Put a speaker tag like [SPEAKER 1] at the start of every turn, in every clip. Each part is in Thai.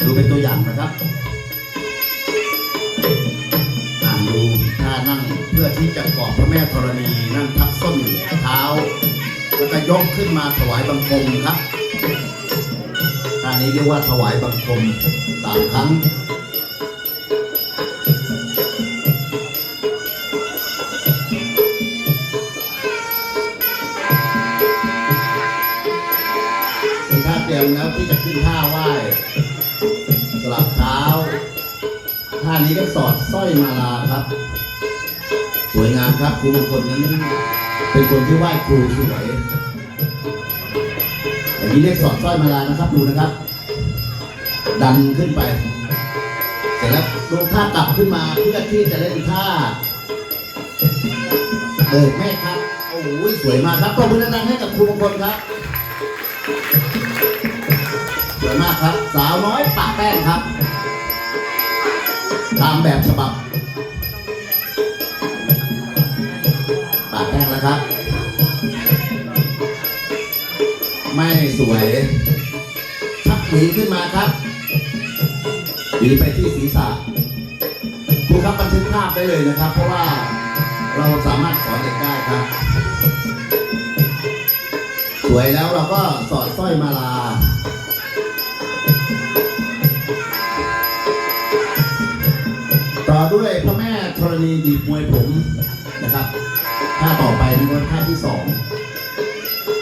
[SPEAKER 1] นะครับอ่านดูท่านั่งเพื่อที่จะกอบพระแม่ธรณีนั่งทับส้นเท้าแล้วก็ยกขึ้นมาถวายบังคมครับท่านี้เรียกว่าถวายบังคมสามครั้งเป็นท่าเตรียมแล้วที่จะขึ้นท่าไหว้ ท่านี้ก็สอดสร้อยมาลาครับ สวยงามครับครูบางคนนั้นเป็นคนที่ไหว้ครูสวยอย่างนี้เรียกสอดสร้อยมาลานะครับดูนะครับ ดันขึ้นไป เสร็จแล้วลงท่ากลับขึ้นมาเพื่อที่จะเล่นท่าเบิกแม่ครับโอ้ยสวยมากครับปรบมือดังๆให้กับครูบางคนครับสวยมากครับ สาวน้อยปะแป้งครับ ตามแบบฉบับปะแป้งแล้วครับ ไม่สวยชักหวีขึ้นมาครับหวีไปที่ศีรษะครูครับบันทึกภาพได้เลยนะครับ เพราะว่าเราสามารถสอนเด็กได้ครับ สวยแล้วเราก็สอดสร้อยมาลา ต่อด้วยพระแม่ธรณีดีบมวยผมนะครับท่าต่อไปนะครับท่าที่สอง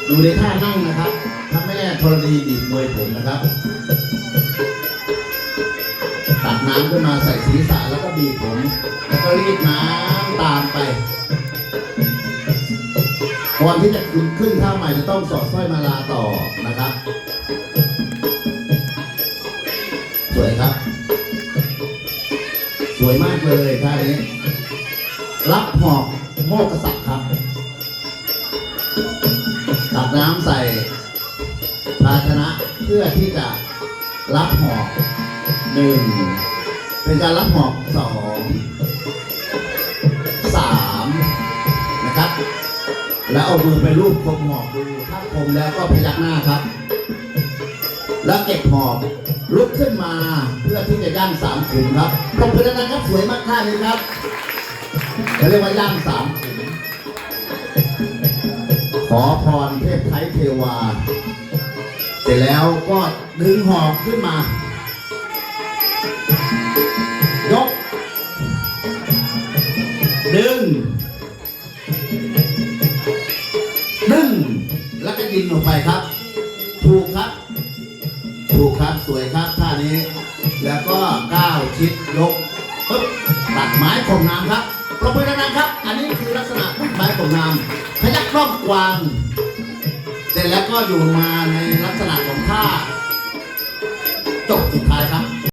[SPEAKER 1] ดูในท่านั่งนะครับพระแม่ธรณีดีบมวยผมนะครับตักน้ำขึ้นมาใส่ศีรษะแล้วก็บีบผม แล้วก็รีดน้ำตามไปก่อนที่จะขึ้นขึ้นท่าใหม่จะต้องสอดสร้อยมาลาต่อนะครับ วยมากเลยท่านี้ รับหอกโมกษัตริย์ครับตักน้ำใส่ภาชนะเพื่อที่จะรับหอกหนึ่งเป็นการรับหอกสองสามนะครับ แล้วเอามือไปรูปคมหอกดูถ้าคมแล้วก็พยักหน้าครับ แล้วเก็บหอกลุกขึ้นมา อที่จะย่างสามขุมครับปรบมือดังๆครับสวยมากท่านี้ครับเขาเรียกว่าย่างสามขุมขอพรเทพไทยเทวา เสร็จแล้วก็ดึงหอกขึ้นมา ยก ดึง ดึง แล้วก็ยิงลงไปครับ ถูกครับ คิดยกปึ๊บตัดไม้ข่มน้ำครับปรบมือดังๆครับ อันนี้คือลักษณะพุ่ไม้ข่มน้ำพยักครอบกวางเสร็จแล้วก็อยู่มาในลักษณะของท่า